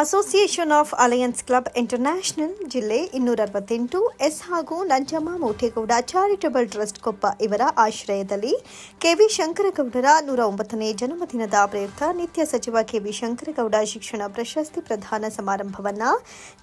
Association of alliance club international ಜಿಲ್ಲೆ ಇನ್ನೂರ ಅರವತ್ತೆಂಟು ಎಸ್ ಹಾಗೂ ನಂಜಮ್ಮ ಮೋಟೇಗೌಡ ಚಾರಿಟಬಲ್ ಟ್ರಸ್ಟ್ ಕೊಪ್ಪ ಇವರ ಆಶ್ರಯದಲ್ಲಿ ಕೆವಿ ಶಂಕರಗೌಡರ ನೂರ ಒಂಬತ್ತನೇ ಜನ್ಮದಿನದ ಪ್ರಯುಕ್ತ ನಿತ್ಯ ಸಚಿವ ಕೆವಿ ಶಂಕರಗೌಡ ಶಿಕ್ಷಣ ಪ್ರಶಸ್ತಿ ಪ್ರದಾನ ಸಮಾರಂಭವನ್ನು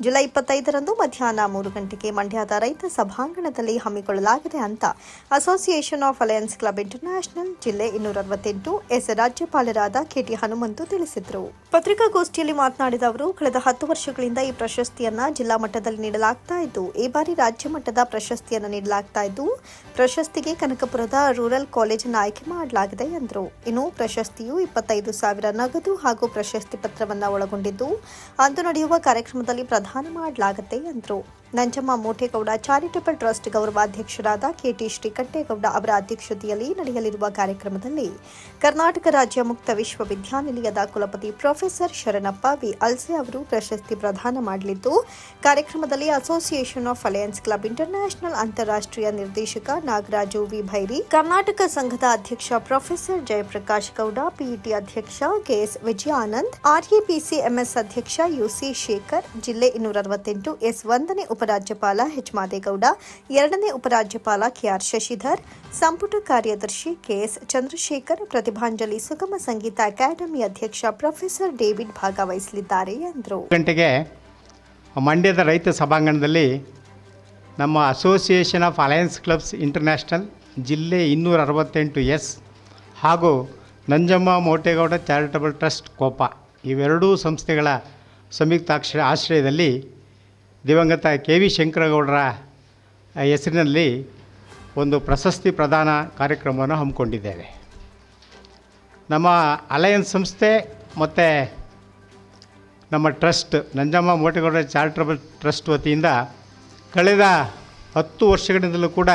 ಜುಲೈ ಇಪ್ಪತ್ತೈದರಂದು ಮಧ್ಯಾಹ್ನ ಮೂರು ಗಂಟೆಗೆ ಮಂಡ್ಯದ ರೈತ ಸಭಾಂಗಣದಲ್ಲಿ ಹಮ್ಮಿಕೊಳ್ಳಲಾಗಿದೆ ಅಂತ association of alliance club international ಜಿಲ್ಲೆ ಇನ್ನೂರ ಅರವತ್ತೆಂಟು ಎಸ್ ರಾಜ್ಯಪಾಲರಾದ ಕೆಟಿ ಹನುಮಂತು ತಿಳಿಸಿದರು. ಪತ್ರಿಕಾಗೋಷ್ಠಿಯಲ್ಲಿ ಮಾತನಾಡಿದ ಕಳೆದ ಹತ್ತು ವರ್ಷಗಳಿಂದ ಈ ಪ್ರಶಸ್ತಿಯನ್ನ ಜಿಲ್ಲಾ ಮಟ್ಟದಲ್ಲಿ ನೀಡಲಾಗ್ತಾ ಇದ್ದು, ಈ ಬಾರಿ ರಾಜ್ಯ ಮಟ್ಟದ ಪ್ರಶಸ್ತಿಯನ್ನ ನೀಡಲಾಗ್ತಾ ಇದ್ದು, ಪ್ರಶಸ್ತಿಗೆ ಕನಕಪುರದ ರೂರಲ್ ಕಾಲೇಜನ್ನು ಆಯ್ಕೆ ಮಾಡಲಾಗಿದೆ ಎಂದರು. ಇನ್ನು ಪ್ರಶಸ್ತಿಯು ಇಪ್ಪತ್ತೈದು ಸಾವಿರ ನಗದು ಹಾಗೂ ಪ್ರಶಸ್ತಿ ಪತ್ರವನ್ನು ಒಳಗೊಂಡಿದ್ದು, ಅಂದು ನಡೆಯುವ ಕಾರ್ಯಕ್ರಮದಲ್ಲಿ ಪ್ರದಾನ ಮಾಡಲಾಗುತ್ತೆ ಎಂದರು. ನಂಜಮ್ಮ ಮೋಟೇಗೌಡ ಚಾರಿಟಬಲ್ ಟ್ರಸ್ಟ್ ಗೌರವಾಧ್ಯಕ್ಷರಾದ ಕೆಟಿ ಶ್ರೀಕಂಠೇಗೌಡ ಅವರ ಅಧ್ಯಕ್ಷತೆಯಲ್ಲಿ ನಡೆಯಲಿರುವ ಕಾರ್ಯಕ್ರಮದಲ್ಲಿ ಕರ್ನಾಟಕ ರಾಜ್ಯ ಮುಕ್ತ ವಿಶ್ವವಿದ್ಯಾನಿಲಯದ ಕುಲಪತಿ ಪ್ರೊಫೆಸರ್ ಶರಣಪ್ಪ ವಿ. ಅಲ್ಸೆ ಅವರು ಪ್ರಶಸ್ತಿ ಪ್ರದಾನ ಮಾಡಲಿದ್ದು, ಕಾರ್ಯಕ್ರಮದಲ್ಲಿ association of alliance club international ಅಂತಾರಾಷ್ಟ್ರೀಯ ನಿರ್ದೇಶಕ ನಾಗರಾಜು ವಿ. ಭೈರಿ, ಕರ್ನಾಟಕ ಸಂಘದ ಅಧ್ಯಕ್ಷ professor Jayaprakash Gowda, P E T ಅಧ್ಯಕ್ಷ K S Vijayanand R A P C M S ಅಧ್ಯಕ್ಷ ಯುಸಿ ಶೇಖರ್, ಜಿಲ್ಲೆ ಇನ್ನೂರ ಅರವತ್ತೆಂಟು ಎಸ್. ಒಂದನೇ ಉಪರಾಜ್ಯಪಾಲ ಎಚ್ ಮಾದೇಗೌಡ ಎರಡನೇ ಉಪರಾಜ್ಯಪಾಲ ಕೆಆರ್ ಶಶಿಧರ್, ಸಂಪುಟ ಕಾರ್ಯದರ್ಶಿ ಕೆಎಸ್ ಚಂದ್ರಶೇಖರ್, ಪ್ರತಿಭಾಂಜಲಿ ಸುಗಮ ಸಂಗೀತ ಅಕಾಡೆಮಿ ಅಧ್ಯಕ್ಷ ಪ್ರೊಫೆಸರ್ ಡೇವಿಡ್ ಭಾಗವಹಿಸಲಿದ್ದಾರೆ ಎಂದರು. ಗಂಟೆಗೆ ಮಂಡ್ಯದ ರೈತ ಸಭಾಂಗಣದಲ್ಲಿ ನಮ್ಮ association of alliance clubs international ಜಿಲ್ಲೆ ಇನ್ನೂರ ಅರವತ್ತೆಂಟು ಎಸ್ ಹಾಗೂ ನಂಜಮ್ಮ ಮೋಟೇಗೌಡ ಚಾರಿಟಬಲ್ ಟ್ರಸ್ಟ್ ಕೋಪ, ಇವೆರಡೂ ಸಂಸ್ಥೆಗಳ ಸಂಯುಕ್ತಾಕ್ಷ ಆಶ್ರಯದಲ್ಲಿ ದಿವಂಗತ ಕೆ ವಿ ಶಂಕರಗೌಡರ ಹೆಸರಿನಲ್ಲಿ ಒಂದು ಪ್ರಶಸ್ತಿ ಪ್ರದಾನ ಕಾರ್ಯಕ್ರಮವನ್ನು ಹಮ್ಮಿಕೊಂಡಿದ್ದೇವೆ. ನಮ್ಮ ಅಲಯನ್ಸ್ ಸಂಸ್ಥೆ ಮತ್ತು ನಮ್ಮ ಟ್ರಸ್ಟ್, ನಂಜಮ್ಮ ಮೋಟೆಗೌಡರ ಚಾರಿಟಬಲ್ ಟ್ರಸ್ಟ್ ವತಿಯಿಂದ ಕಳೆದ ಹತ್ತು ವರ್ಷಗಳಿಂದಲೂ ಕೂಡ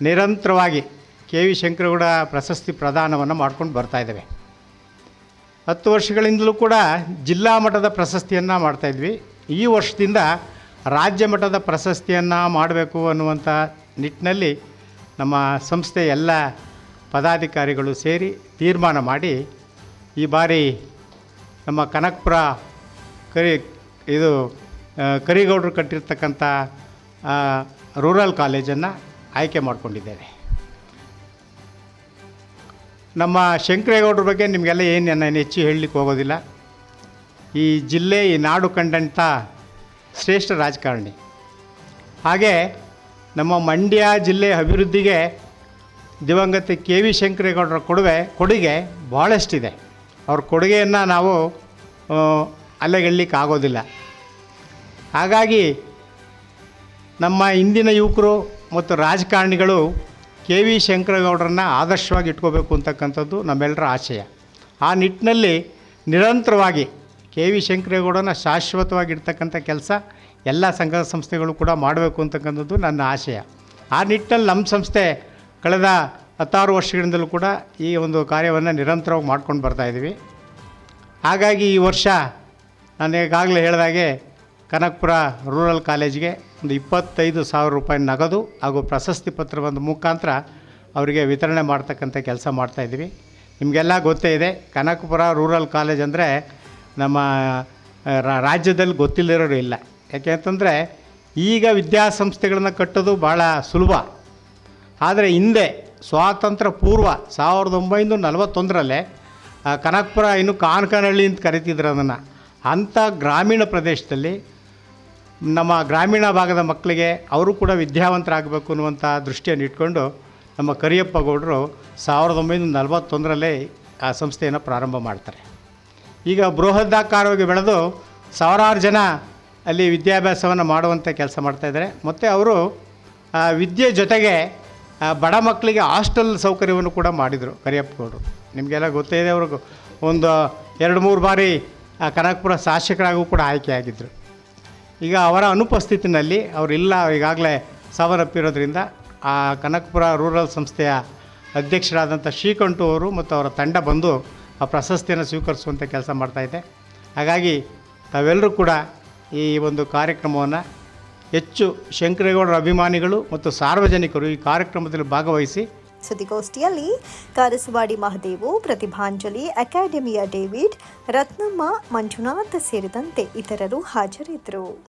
ನಿರಂತರವಾಗಿ ಕೆ ವಿ ಶಂಕರಗೌಡ ಪ್ರಶಸ್ತಿ ಪ್ರದಾನವನ್ನು ಮಾಡ್ಕೊಂಡು ಬರ್ತಾ ಇದ್ದೇವೆ. ಹತ್ತು ವರ್ಷಗಳಿಂದಲೂ ಕೂಡ ಜಿಲ್ಲಾ ಮಟ್ಟದ ಪ್ರಶಸ್ತಿಯನ್ನು ಮಾಡ್ತಾಯಿದ್ವಿ ಈ ವರ್ಷದಿಂದ ರಾಜ್ಯ ಮಟ್ಟದ ಪ್ರಶಸ್ತಿಯನ್ನು ಮಾಡಬೇಕು ಅನ್ನುವಂಥ ನಿಟ್ಟಿನಲ್ಲಿ ನಮ್ಮ ಸಂಸ್ಥೆ ಎಲ್ಲ ಪದಾಧಿಕಾರಿಗಳು ಸೇರಿ ತೀರ್ಮಾನ ಮಾಡಿ ಈ ಬಾರಿ ನಮ್ಮ ಕನಕಪುರ ಕರಿ, ಇದು ಕರಿಗೌಡರು ಕಟ್ಟಿರ್ತಕ್ಕಂಥ ರೂರಲ್ ಕಾಲೇಜನ್ನು ಆಯ್ಕೆ ಮಾಡಿಕೊಂಡಿದ್ದೇವೆ. ನಮ್ಮ ಶಂಕರೇಗೌಡ್ರ ಬಗ್ಗೆ ನಿಮಗೆಲ್ಲ ಏನು ನಾನು ಹೆಚ್ಚು ಹೇಳಲಿಕ್ಕೆ ಹೋಗೋದಿಲ್ಲ. ಈ ಜಿಲ್ಲೆ, ಈ ನಾಡು ಕಂಡಂಥ ಶ್ರೇಷ್ಠ ರಾಜಕಾರಣಿ. ಹಾಗೆ ನಮ್ಮ ಮಂಡ್ಯ ಜಿಲ್ಲೆ ಅಭಿವೃದ್ಧಿಗೆ ದಿವಂಗತ ಕೆ ವಿ ಶಂಕರೇಗೌಡರ ಕೊಡುಗೆ ಕೊಡುಗೆ ಭಾಳಷ್ಟಿದೆ ಅವ್ರ ಕೊಡುಗೆಯನ್ನು ನಾವು ಆಗೋದಿಲ್ಲ. ಹಾಗಾಗಿ ನಮ್ಮ ಇಂದಿನ ಯುವಕರು ಮತ್ತು ರಾಜಕಾರಣಿಗಳು ಕೆ ವಿ ಶಂಕರಗೌಡರನ್ನ ಆದರ್ಶವಾಗಿ ಇಟ್ಕೋಬೇಕು ಅಂತಕ್ಕಂಥದ್ದು ನಮ್ಮೆಲ್ಲರ ಆಶಯ. ಆ ನಿಟ್ಟಿನಲ್ಲಿ ನಿರಂತರವಾಗಿ ಕೆ ವಿ ಶಂಕರೇಗೌಡನ ಶಾಶ್ವತವಾಗಿರ್ತಕ್ಕಂಥ ಕೆಲಸ ಎಲ್ಲ ಸಂಘ ಸಂಸ್ಥೆಗಳು ಕೂಡ ಮಾಡಬೇಕು ಅಂತಕ್ಕಂಥದ್ದು ನನ್ನ ಆಶಯ. ಆ ನಿಟ್ಟಿನಲ್ಲಿ ನಮ್ಮ ಸಂಸ್ಥೆ ಕಳೆದ ಹತ್ತಾರು ವರ್ಷಗಳಿಂದಲೂ ಕೂಡ ಈ ಒಂದು ಕಾರ್ಯವನ್ನು ನಿರಂತರವಾಗಿ ಮಾಡ್ಕೊಂಡು ಬರ್ತಾಯಿದ್ದೀವಿ ಹಾಗಾಗಿ ಈ ವರ್ಷ ನಾನು ಈಗಾಗಲೇ ಹೇಳಿದಾಗೆ ಕನಕಪುರ ರೂರಲ್ ಕಾಲೇಜ್ಗೆ ಒಂದು ಇಪ್ಪತ್ತೈದು ಸಾವಿರ ರೂಪಾಯಿ ನಗದು ಹಾಗೂ ಪ್ರಶಸ್ತಿ ಪತ್ರದ ಮುಖಾಂತರ ಅವರಿಗೆ ವಿತರಣೆ ಮಾಡ್ತಕ್ಕಂಥ ಕೆಲಸ ಮಾಡ್ತಾಯಿದ್ವಿ ನಿಮಗೆಲ್ಲ ಗೊತ್ತೇ ಇದೆ, ಕನಕಪುರ ರೂರಲ್ ಕಾಲೇಜ್ ಅಂದರೆ ನಮ್ಮ ರಾಜ್ಯದಲ್ಲಿ ಗೊತ್ತಿಲ್ಲದಿರೋರು ಇಲ್ಲ. ಯಾಕೆ ಅಂತಂದರೆ ಈಗ ವಿದ್ಯಾಸಂಸ್ಥೆಗಳನ್ನು ಕಟ್ಟೋದು ಭಾಳ ಸುಲಭ. ಆದರೆ ಹಿಂದೆ ಸ್ವಾತಂತ್ರ್ಯ ಪೂರ್ವ ಸಾವಿರದ ಒಂಬೈನೂರ ನಲವತ್ತೊಂದರಲ್ಲೇ ಕನಕಪುರ ಇನ್ನು ಕಾನ್ಕನಹಳ್ಳಿ ಅಂತ ಕರಿತಿದ್ರು ಅದನ್ನು. ಅಂಥ ಗ್ರಾಮೀಣ ಪ್ರದೇಶದಲ್ಲಿ ನಮ್ಮ ಗ್ರಾಮೀಣ ಭಾಗದ ಮಕ್ಕಳಿಗೆ ಅವರು ಕೂಡ ವಿದ್ಯಾವಂತರಾಗಬೇಕು ಅನ್ನುವಂಥ ದೃಷ್ಟಿಯನ್ನು ಇಟ್ಕೊಂಡು ನಮ್ಮ ಕರಿಯಪ್ಪ ಗೌಡರು ಸಾವಿರದ ಒಂಬೈನೂರ ನಲವತ್ತೊಂದರಲ್ಲೇ ಆ ಸಂಸ್ಥೆಯನ್ನು ಪ್ರಾರಂಭ ಮಾಡ್ತಾರೆ. ಈಗ ಬೃಹದಾಕಾರವಾಗಿ ಬೆಳೆದು ಸಾವಿರಾರು ಜನ ಅಲ್ಲಿ ವಿದ್ಯಾಭ್ಯಾಸವನ್ನು ಮಾಡುವಂಥ ಕೆಲಸ ಮಾಡ್ತಾಯಿದ್ದಾರೆ ಮತ್ತು ಅವರು ವಿದ್ಯೆ ಜೊತೆಗೆ ಬಡ ಮಕ್ಕಳಿಗೆ ಹಾಸ್ಟೆಲ್ ಸೌಕರ್ಯವನ್ನು ಕೂಡ ಮಾಡಿದರು ಕರಿಯಪ್ಪ ಗೌಡರು ನಿಮಗೆಲ್ಲ ಗೊತ್ತೇ ಇದೆ ಅವ್ರಿಗೂ ಒಂದು ಎರಡು ಮೂರು ಬಾರಿ ಕನಕಪುರ ಶಾಸಕರಾಗೂ ಕೂಡ ಆಯ್ಕೆಯಾಗಿದ್ದರು ಈಗ ಅವರ ಅನುಪಸ್ಥಿತಿನಲ್ಲಿ ಅವರಿಲ್ಲ ಈಗಾಗಲೇ ಸಾವನ್ನಪ್ಪಿರೋದ್ರಿಂದ, ಆ, ಕನಕಪುರ ರೂರಲ್ ಸಂಸ್ಥೆಯ ಅಧ್ಯಕ್ಷರಾದಂಥ ಶ್ರೀಕಂಠು ಅವರು ಮತ್ತು ಅವರ ತಂಡ ಬಂದು ಆ ಪ್ರಶಸ್ತಿಯನ್ನು ಸ್ವೀಕರಿಸುವಂಥ ಕೆಲಸ ಮಾಡ್ತಾಯಿದೆ ಹಾಗಾಗಿ ತಾವೆಲ್ಲರೂ ಕೂಡ ಈ ಒಂದು ಕಾರ್ಯಕ್ರಮವನ್ನು ಹೆಚ್ಚು ಶಂಕರೇಗೌಡರ ಅಭಿಮಾನಿಗಳು ಮತ್ತು ಸಾರ್ವಜನಿಕರು ಈ ಕಾರ್ಯಕ್ರಮದಲ್ಲಿ ಭಾಗವಹಿಸಿ ಸುದ್ದಿಗೋಷ್ಠಿಯಲ್ಲಿ ಕಾರಸವಾಡಿ ಮಹದೇವು, ಪ್ರತಿಭಾಂಜಲಿ, ಅಕಾಡೆಮಿಯ ಡೇವಿಡ್, ರತ್ನಮ್ಮ, ಮಂಜುನಾಥ್ ಸೇರಿದಂತೆ ಇತರರು ಹಾಜರಿದ್ದರು.